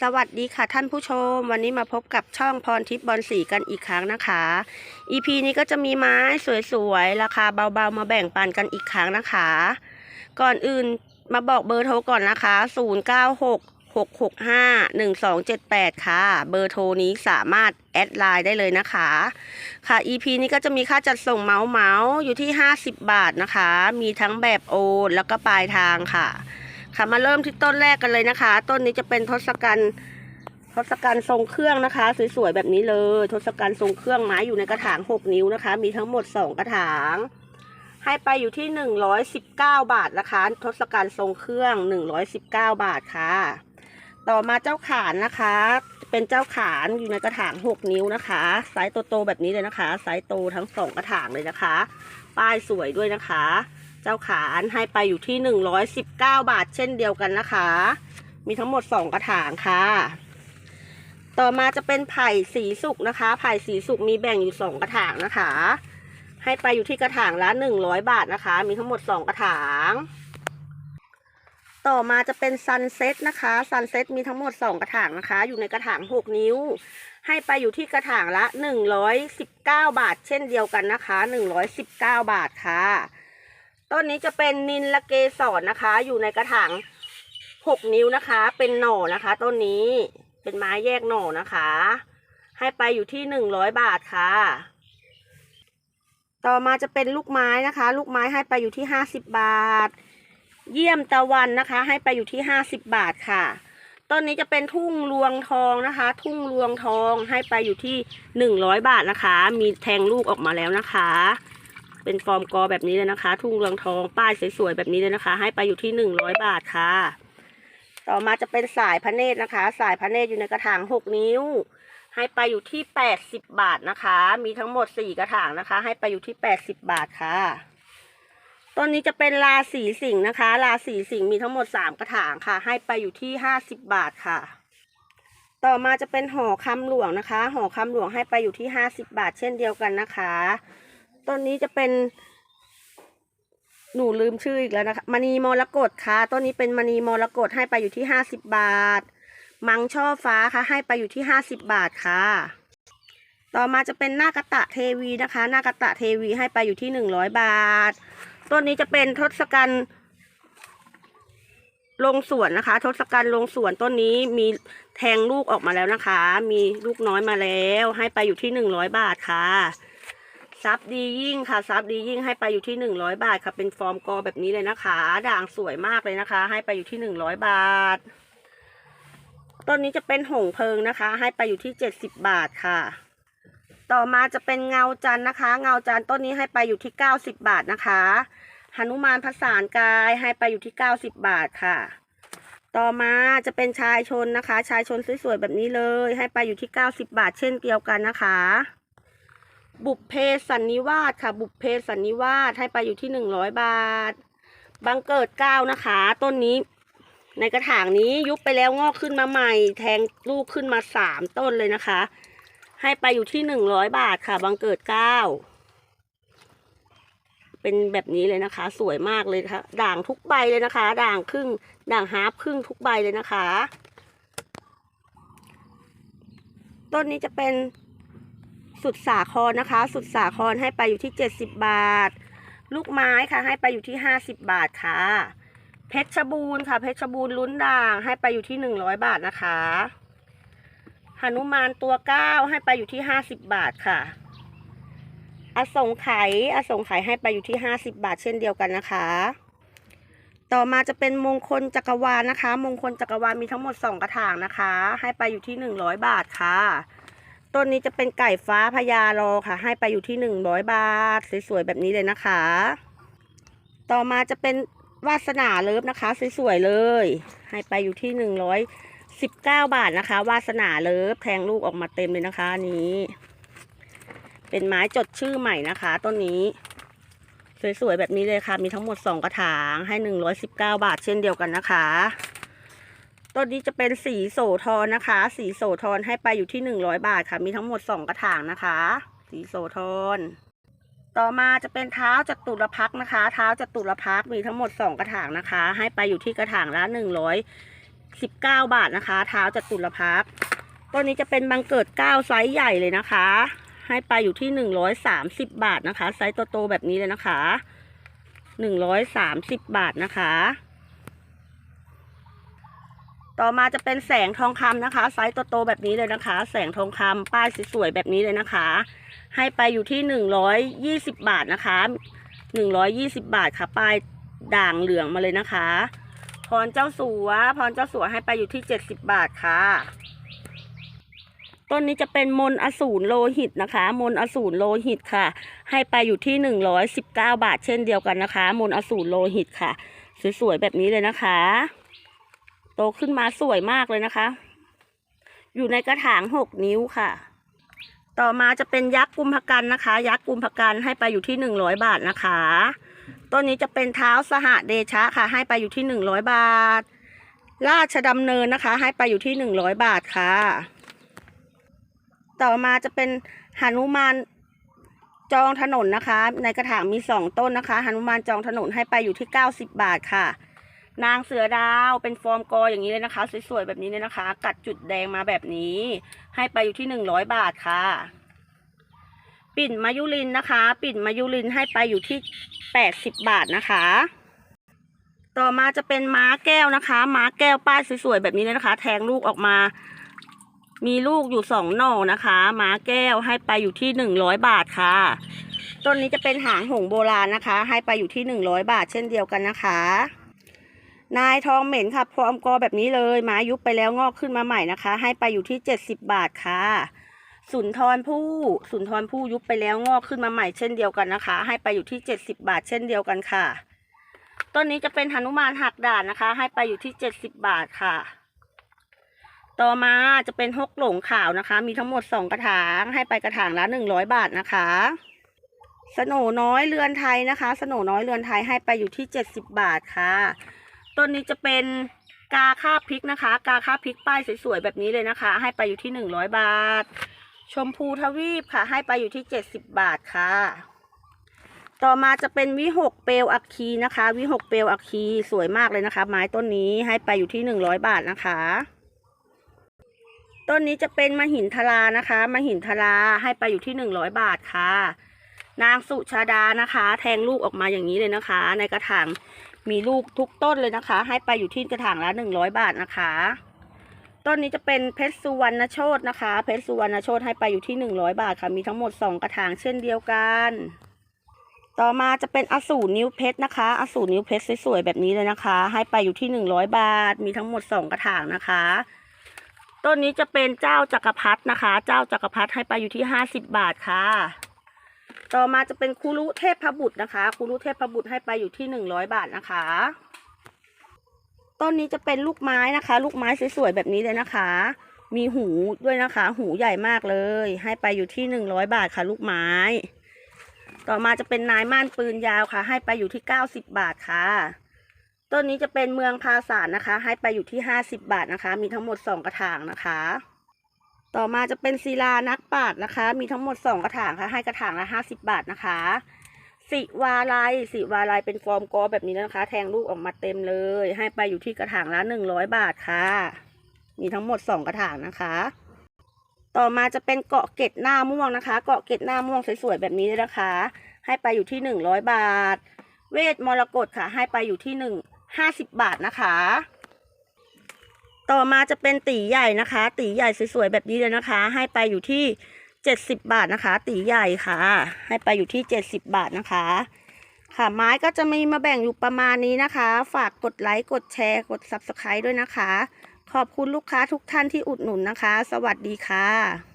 สวัสดีค่ะท่านผู้ชม วันนี้มาพบกับช่องพรทิพย์บอลสีกันอีกครั้งนะคะ EP นี้ก็จะมีไม้สวยๆ ราคาเบาๆ มาแบ่งปันกันอีกครั้งนะคะ ก่อนอื่นมาบอกเบอร์โทรก่อนนะคะ 096 665 1278 ค่ะ เบอร์โทรนี้สามารถแอดไลน์ได้เลยนะคะ ค่ะ EP นี้ก็จะมีค่าจัดส่งเมาส์เมาส์อยู่ที่ 50 บาทนะคะ มีทั้งแบบโอนแล้วก็ปลายทางค่ะ ค่ะมาเริ่มที่ต้นแรกกันเลยนะคะ ต้นนี้จะเป็นทศกัณฐ์ทศกัณฐ์ทรงเครื่องนะคะ สวยๆแบบนี้เลยทศกัณฐ์ทรงเครื่องไม้อยู่ในกระถาง6นิ้วนะคะ มีทั้งหมด2กระถาง ให้ไปอยู่ที่119บาทนะคะ ทศกัณฐ์ทรงเครื่อง119บาทค่ะ ต่อมาเจ้าขานนะคะ เป็นเจ้าขานอยู่ในกระถาง6นิ้วนะคะไซส์โตๆแบบนี้เลยนะคะไซส์โตทั้งสองกระถางเลยนะคะ ป้ายสวยด้วยนะคะ เจ้าขานให้ไปอยู่ที่ 119 บาทเช่นเดียวกันนะคะ มีทั้งหมด 2 กระถางค่ะ ต่อมาจะเป็นไผ่สีสุกนะคะ ไผ่สีสุกมีแบ่งอยู่ 2 กระถางนะคะ ให้ไปอยู่ที่กระถางละ 100 บาทนะคะ มีทั้งหมด 2 กระถาง ต่อมาจะเป็นซันเซ็ตนะคะ ซันเซ็ตมีทั้งหมด 2 กระถางนะคะ อยู่ในกระถาง 6 นิ้ว ให้ไปอยู่ที่กระถางละ 119 บาท เช่นเดียวกันนะคะ 119 บาทค่ะ ต้นนี้จะเป็นนินละเกสรนะคะ อยู่ในกระถางหกนิ้วนะคะ เป็นหน่อนะคะ ต้นนี้เป็นไม้แยกหน่อนะคะ ให้ไปอยู่ที่หนึ่งร้อยบาทค่ะ ต่อมาจะเป็นลูกไม้นะคะ ลูกไม้ให้ไปอยู่ที่ห้าสิบบาท เยี่ยมตะวันนะคะ ให้ไปอยู่ที่ห้าสิบบาทค่ะต้นนี้จะเป็นทุ่งรวงทองนะคะ ทุ่งรวงทองให้ไปอยู่ที่หนึ่งร้อยบาทนะคะ มีแทงลูกออกมาแล้วนะคะ เป็นฟอร์มกอแบบนี้เลยนะคะ ทุ่งเรืองทองป้ายสวยๆแบบนี้เลยนะคะ ให้ไปอยู่ที่หนึ่งร้อยบาทค่ะ ต่อมาจะเป็นสายพระเนตรนะคะ สายพระเนตรอยู่ในกระถางหกนิ้ว ให้ไปอยู่ที่แปดสิบบาทนะคะ มีทั้งหมดสี่กระถางนะคะ ให้ไปอยู่ที่แปดสิบบาทค่ะต้นนี้จะเป็นลาสีสิงห์นะคะลาสีสิงห์มีทั้งหมดสามกระถางค่ะ ให้ไปอยู่ที่ห้าสิบบาทค่ะ ต่อมาจะเป็นห่อคำหลวงนะคะห่อคำหลวงให้ไปอยู่ที่ห้าสิบบาท เช่นเดียวกันนะคะ ต้นนี้จะเป็น หนูลืมชื่ออีกแล้วนะคะมณีมรกตค่ะต้นนี้เป็นมณีมรกตให้ไปอยู่ที่ห้าสิบบาท มังช่อฟ้าค่ะให้ไปอยู่ที่ห้าสิบบาทค่ะ ต่อมาจะเป็นหน้ากระตะเทวีนะคะหน้ากระตะเทวีให้ไปอยู่ที่หนึ่งร้อยบาท ต้นนี้จะเป็นทศกัณฐ์ลงสวนนะคะทศกัณฐ์ลงสวนต้นนี้มีแทงลูกออกมาแล้วนะคะ มีลูกน้อยมาแล้ว ให้ไปอยู่ที่หนึ่งร้อยบาทค่ะ ซับดียิ่งค่ะซับดียิ่งให้ไปอยู่ที่หนึ่งร้อยบาทค่ะ เป็นฟอร์มกอแบบนี้เลยนะคะ ด่างสวยมากเลยนะคะ ให้ไปอยู่ที่หนึ่งร้อยบาท ต้นนี้จะเป็นหงเพิงนะคะ ให้ไปอยู่ที่เจ็ดสิบบาทค่ะ ต่อมาจะเป็นเงาจันนะคะ เงาจันต้นนี้ให้ไปอยู่ที่เก้าสิบบาทนะคะหนุมานผสานกายให้ไปอยู่ที่เก้าสิบบาทค่ะ ต่อมาจะเป็นชายชนนะคะ ชายชนสวยๆแบบนี้เลย ให้ไปอยู่ที่เก้าสิบบาท เช่นเดียวกันนะคะ บุพเพสันนิวาสค่ะ บุพเพสันนิวาสให้ไปอยู่ที่หนึ่งร้อยบาท บังเกิดเก้านะคะ ต้นนี้ ในกระถางนี้ยุบไปแล้วงอกขึ้นมาใหม่ แทงลูกขึ้นมาสามต้นเลยนะคะ ให้ไปอยู่ที่หนึ่งร้อยบาทค่ะ บังเกิดเก้าเป็นแบบนี้เลยนะคะ สวยมากเลยค่ะ ด่างทุกใบเลยนะคะ ด่างครึ่ง ด่างฮาร์ปครึ่งทุกใบเลยนะคะ ต้นนี้จะเป็น สุดสาครนะคะ สุดสาครให้ไปอยู่ที่เจ็ดสิบบาท ลูกไม้ค่ะ ให้ไปอยู่ที่ห้าสิบบาทค่ะ เพชรบูรณ์ค่ะ เพชรบูรณ์ลุ้นด่าง ให้ไปอยู่ที่หนึ่งร้อยบาทนะคะหนุมานตัวเก้าให้ไปอยู่ที่ห้าสิบบาทค่ะ อสงไขยอสงไขยให้ไปอยู่ที่ห้าสิบบาทเช่นเดียวกันนะคะ ต่อมาจะเป็นมงคลจักรวาลนะคะ มงคลจักรวาลมีทั้งหมดสองกระถางนะคะ ให้ไปอยู่ที่หนึ่งร้อยบาทค่ะ ต้นนี้จะเป็นไก่ฟ้าพญารอค่ะ ให้ไปอยู่ที่หนึ่งร้อยบาท สวยๆแบบนี้เลยนะคะ ต่อมาจะเป็นวาสนาเลิฟนะคะ สวยๆเลย ให้ไปอยู่ที่หนึ่งร้อยสิบเก้าบาทนะคะ วาสนาเลิฟแทงลูกออกมาเต็มเลยนะคะนนี้ เป็นไม้จดชื่อใหม่นะคะ ต้นนี้ สวยๆแบบนี้เลยค่ะ มีทั้งหมดสองกระถางให้หนึ่งร้อยสิบเก้าบาทเช่นเดียวกันนะคะ ต้นนี้จะเป็นสีโสธรนะคะ สีโสธรให้ไปอยู่ที่หนึ่งร้อยบาทค่ะ มีทั้งหมดสองกระถางนะคะ สีโสธรต่อมาจะเป็นเท้าจัตุรพักนะคะ เท้าจัตุรพักมีทั้งหมดสองกระถางนะคะ ให้ไปอยู่ที่กระถางละหนึ่งร้อยสิบเก้าบาทนะคะ เท้าจัตุรพักต้นนี้จะเป็นบังเกิดเก้าไซส์ใหญ่เลยนะคะ ให้ไปอยู่ที่หนึ่งร้อยสามสิบบาทนะคะ ไซส์โตๆแบบนี้เลยนะคะหนึ่งร้อยสามสิบบาทนะคะ ต่อมาจะเป็นแสงทองคำนะคะ ไซส์โตๆแบบนี้เลยนะคะ แสงทองคำป้ายสวยๆแบบนี้เลยนะคะ ให้ไปอยู่ที่หนึ่งร้อยยี่สิบบาทนะคะหนึ่งร้อยยี่สิบบาทค่ะ ป้ายด่างเหลืองมาเลยนะคะ พรเจ้าสัวพรเจ้าสัวให้ไปอยู่ที่เจ็ดสิบบาทค่ะต้นนี้จะเป็นมนอสูรโลหิตนะคะ มนอสูรโลหิตค่ะ ให้ไปอยู่ที่หนึ่งร้อยสิบเก้าบาทเช่นเดียวกันนะคะ มนอสูรโลหิตค่ะ สวยๆแบบนี้เลยนะคะ โตขึ้นมาสวยมากเลยนะคะ อยู่ในกระถางหกนิ้วค่ะ ต่อมาจะเป็นยักษ์กุมภกันนะคะ ยักษ์กุมภกันให้ไปอยู่ที่หนึ่งร้อยบาทนะคะต้นนี้จะเป็นเท้าสหเดชะค่ะ ให้ไปอยู่ที่หนึ่งร้อยบาท ราชดำเนินนะคะ ให้ไปอยู่ที่หนึ่งร้อยบาทค่ะ ต่อมาจะเป็นหนุมานจองถนนนะคะ ในกระถางมีสองต้นนะคะหนุมานจองถนนให้ไปอยู่ที่เก้าสิบบาทค่ะ นางเสือดาวเป็นฟอร์มกออย่างนี้เลยนะคะ สวยๆแบบนี้เลยนะคะ กัดจุดแดงมาแบบนี้ ให้ไปอยู่ที่หนึ่งร้อยบาทค่ะ ปิ่นมายุรินนะคะ ปิ่นมายุรินให้ไปอยู่ที่แปดสิบบาทนะคะ ต่อมาจะเป็นม้าแก้วนะคะ ม้าแก้วป้ายสวยๆแบบนี้เลยนะคะ แทงลูกออกมา มีลูกอยู่สองหน่อนะคะ ม้าแก้วให้ไปอยู่ที่หนึ่งร้อยบาทค่ะต้นนี้จะเป็นหางหงโบราณนะคะ ให้ไปอยู่ที่หนึ่งร้อยบาทเช่นเดียวกันนะคะ นายทองเหม็นค่ะพร้อมกอแบบนี้เลยไม้ยุบไปแล้วงอกขึ้นมาใหม่นะคะ ให้ไปอยู่ที่เจ็ดสิบบาทค่ะ สุนทรภู่สุนทรภู่ยุบไปแล้วงอกขึ้นมาใหม่เช่นเดียวกันนะคะ ให้ไปอยู่ที่เจ็ดสิบบาทเช่นเดียวกันค่ะต้นนี้จะเป็นหนุมานหักด่านนะคะ ให้ไปอยู่ที่เจ็ดสิบบาทค่ะ ต่อมาจะเป็นฮกหลงขาวนะคะ มีทั้งหมดสองกระถาง ให้ไปกระถางละหนึ่งร้อยบาทนะคะสโนน้อยเรือนไทยนะคะ สโนน้อยเรือนไทยให้ไปอยู่ที่เจ็ดสิบบาทค่ะ ต้นนี้จะเป็นกาค่าพริกนะคะ กาค่าพริกป้ายสวยๆแบบนี้เลยนะคะ ให้ไปอยู่ที่หนึ่งร้อยบาท ชมพูทวีปค่ะ ให้ไปอยู่ที่เจ็ดสิบบาทค่ะ ต่อมาจะเป็นวิหกเปลวอัคคีนะคะ วิหกเปลวอัคคีสวยมากเลยนะคะ ไม้ต้นนี้ให้ไปอยู่ที่หนึ่งร้อยบาทนะคะ ต้นนี้จะเป็นมหินทรานะคะมหินทราให้ไปอยู่ที่หนึ่งร้อยบาทค่ะ นางสุชาดานะคะ แทงลูกออกมาอย่างนี้เลยนะคะ ในกระถาง มีลูกทุกต้นเลยนะคะ ให้ไปอยู่ที่กระถางละหนึ่งร้อยบาทนะคะ ต้นนี้จะเป็นเพชรสุวรรณโชตนะคะ เพชรสุวรรณโชตให้ไปอยู่ที่หนึ่งร้อยบาทค่ะ มีทั้งหมดสองกระถางเช่นเดียวกัน ต่อมาจะเป็นอสูรนิ้วเพชรนะคะ อสูรนิ้วเพชรสวยๆแบบนี้เลยนะคะ ให้ไปอยู่ที่หนึ่งร้อยบาท มีทั้งหมดสองกระถางนะคะต้นนี้จะเป็นเจ้าจักรพรรดินะคะ เจ้าจักรพรรดิให้ไปอยู่ที่ห้าสิบบาทค่ะ ต่อมาจะเป็นคุรุเทพบุตรนะคะคุรุเทพบุตรให้ไปอยู่ที่หนึ่งร้อยบาทนะคะต้นนี้จะเป็นลูกไม้นะคะ ลูกไม้สวยๆแบบนี้เลยนะคะ มีหูด้วยนะคะ หูใหญ่มากเลย ให้ไปอยู่ที่หนึ่งร้อยบาทค่ะ ลูกไม้ ต่อมาจะเป็นนายม่านปืนยาวค่ะ ให้ไปอยู่ที่เก้าสิบบาทค่ะต้นนี้จะเป็นเมืองพาสารนะคะ ให้ไปอยู่ที่ห้าสิบบาทนะคะ มีทั้งหมดสองกระถางนะคะ ต่อมาจะเป็นศิลานักปาชญ์นะคะ มีทั้งหมดสองกระถางค่ะ ให้กระถางละห้าสิบบาทนะคะ สิวาลัยสิวาลัยเป็นฟอร์มกอแบบนี้นะคะ แทงลูกออกมาเต็มเลย ให้ไปอยู่ที่กระถางละหนึ่งร้อยบาทค่ะ มีทั้งหมดสองกระถางนะคะ ต่อมาจะเป็นเกาะเกร็ดหน้าม่วงนะคะ เกาะเกร็ดหน้าม่วงสวยๆแบบนี้เลยนะคะ ให้ไปอยู่ที่หนึ่งร้อยบาท เวทมรกตค่ะ ให้ไปอยู่ที่หนึ่งห้าสิบบาทนะคะ ต่อมาจะเป็นตีใหญ่นะคะ ตีใหญ่สวยๆแบบนี้เลยนะคะ ให้ไปอยู่ที่เจ็ดสิบบาทนะคะ ตีใหญ่ค่ะ ให้ไปอยู่ที่เจ็ดสิบบาทนะคะ ค่ะไม้ก็จะมีมาแบ่งอยู่ประมาณนี้นะคะ ฝากกดไลค์กดแชร์กดซับสไคร b e ด้วยนะคะ ขอบคุณลูกค้าทุกท่านที่อุดหนุนนะคะ สวัสดีค่ะ